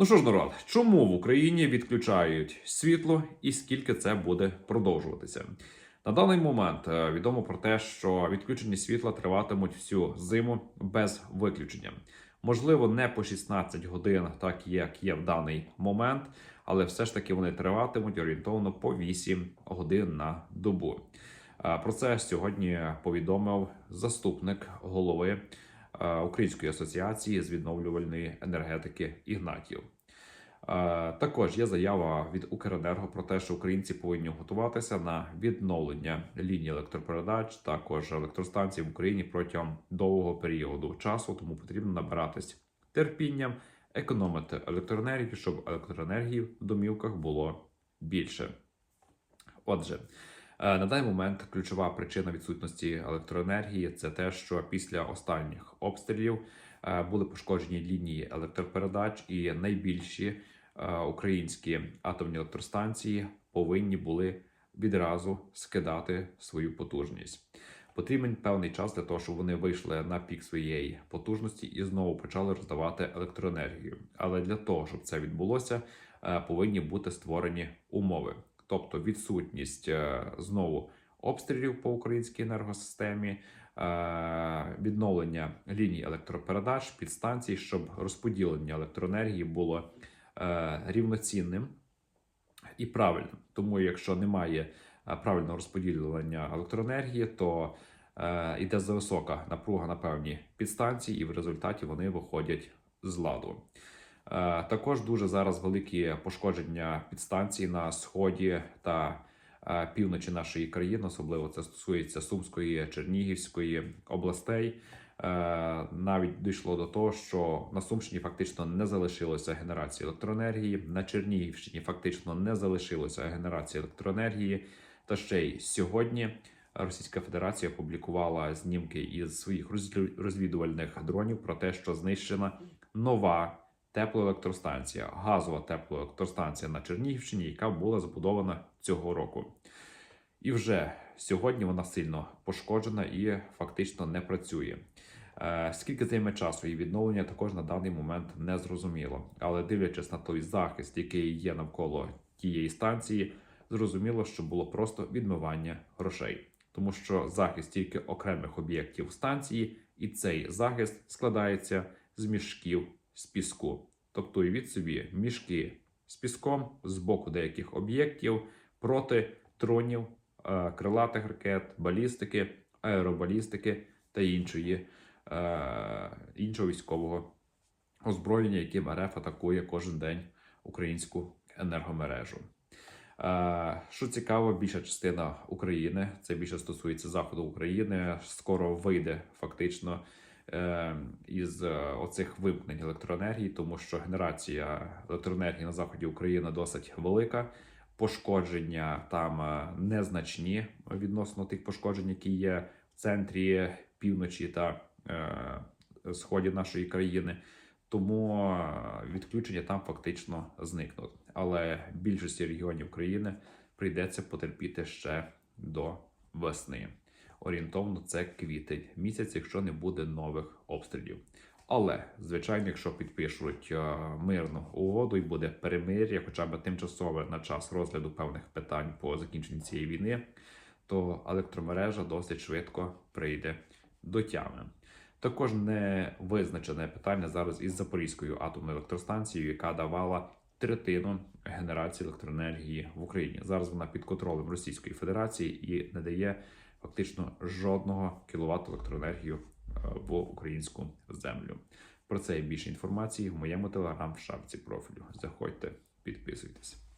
Ну що ж, народ, чому в Україні відключають світло і скільки це буде продовжуватися? На даний момент е, відомо про те, що відключені світла триватимуть всю зиму без виключення. Можливо, не по 16 годин, так як є в даний момент, але все ж таки вони триватимуть орієнтовно по 8 годин на добу. Е, Про це сьогодні повідомив заступник голови Української асоціації з відновлювальної енергетики Ігнатів. Е, Також є заява від Укренерго про те, що українці повинні готуватися на відновлення лінії електропередач, також електростанцій в Україні протягом довгого періоду часу, тому потрібно набиратись терпінням, економити електроенергію, щоб електроенергії в домівках було більше. Отже, е, на даний момент ключова причина відсутності електроенергії це те, що після останніх обстрілів е, були пошкоджені лінії електропередач, і найбільші е, українські атомні електростанції повинні були відразу скидати свою потужність. Потрібен певний час для того, щоб вони вийшли на пік своєї потужності і знову почали роздавати електроенергію. Але для того, щоб це відбулося, е, повинні бути створені умови, тобто відсутність е, знову обстрілів по українській енергосистемі, е, відновлення ліній електропередач, підстанцій, щоб розподілення електроенергії було е, рівноцінним і правильним. Тому, якщо немає правильного розподілення електроенергії, то йде зависока напруга на певні підстанції, і в результаті вони виходять з ладу. Е, Також дуже зараз великі пошкодження підстанцій на сході та е, півночі нашої країни, особливо це стосується Сумської, Чернігівської областей. Е, Навіть дійшло до того, що на Сумщині фактично не залишилося генерації електроенергії, на Чернігівщині фактично не залишилося генерації електроенергії. Та ще й сьогодні Російська Федерація опублікувала знімки із своїх роз- розвідувальних дронів про те, що знищена нова теплоелектростанція, газова теплоелектростанція на Чернігівщині, яка була збудована цього року. І вже сьогодні вона сильно пошкоджена і фактично не працює. Е, Скільки займе часу її відновлення, також на даний момент не зрозуміло. Але дивлячись на той захист, який є навколо тієї станції, зрозуміло, що було просто відмивання грошей, тому що захист тільки окремих об'єктів станції, і цей захист складається з мішків з піску. Тобто уявіть собі мішки з піском з боку деяких об'єктів проти дронів, е, крилатих ракет, балістики, аеробалістики та іншої, е, іншого військового озброєння, яким РФ атакує кожен день українську енергомережу. Е, Що цікаво, більша частина України, це більше стосується заходу України, скоро вийде фактично із е, оцих вимкнень електроенергії, тому що генерація електроенергії на заході України досить велика. Пошкодження там е, незначні відносно тих пошкоджень, які є в центрі, півночі та е, сході нашої країни. Тому е, відключення там фактично зникнуть. Але більшості регіонів країни прийдеться потерпіти ще до весни. Орієнтовно це квітень місяць, якщо не буде нових обстрілів. Але звичайно, якщо підпишуть е, мирну угоду і буде перемир'я, хоча б тимчасове на час розгляду певних питань по закінченню цієї війни, то електромережа досить швидко прийде до тями. Також не визначене питання зараз із Запорізькою атомною електростанцією, яка давала третину генерації електроенергії в Україні. Зараз вона під контролем Російської Федерації і не дає фактично жодного кіловат електроенергію е, в українську землю. Про це і більше інформації в моєму телеграм в шапці профілю. Заходьте, підписуйтесь.